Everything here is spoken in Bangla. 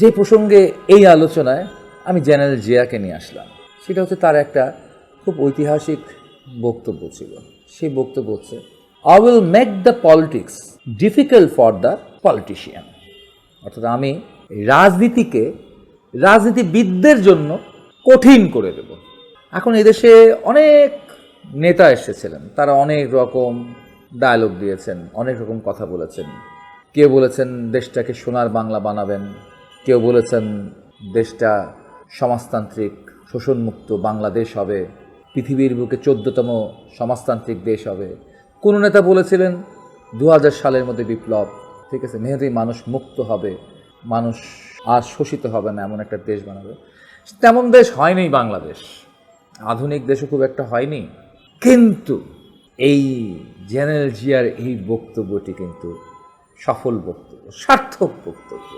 যে প্রসঙ্গে এই আলোচনায় আমি জেনারেল জিয়াকে নিয়ে আসলাম, সেটা হচ্ছে তার একটা খুব ঐতিহাসিক বক্তব্য ছিল। সেই বক্তব্য হচ্ছে I will make the politics difficult for the politician অর্থাৎ আমি রাজনীতিকে রাজনীতিবিদদের জন্য কঠিন করে দেব। এখন এদেশে অনেক নেতা এসেছিলেন, তারা অনেক রকম ডায়লগ দিয়েছেন, অনেক রকম কথা বলেছেন। কেউ বলেছেন, দেশটাকে সোনার বাংলা বানাবেন। কেউ বলেছেন দেশটা সমাজতান্ত্রিক, শোষণমুক্ত বাংলাদেশ হবে, পৃথিবীর বুকে চোদ্দতম সমাজতান্ত্রিক দেশ হবে। কোনো নেতা বলেছিলেন দু হাজার সালের মধ্যে বিপ্লব, ঠিক আছে, মেহেদি মানুষ মুক্ত হবে, মানুষ আর শোষিত হবে না, এমন একটা দেশ বানাবে। তেমন দেশ হয়নি বাংলাদেশ। আধুনিক দেশও খুব একটা হয়নি। কিন্তু এই জেনারেল জিয়ার এই বক্তব্যটি কিন্তু সফল বক্তব্য, সার্থক বক্তব্য।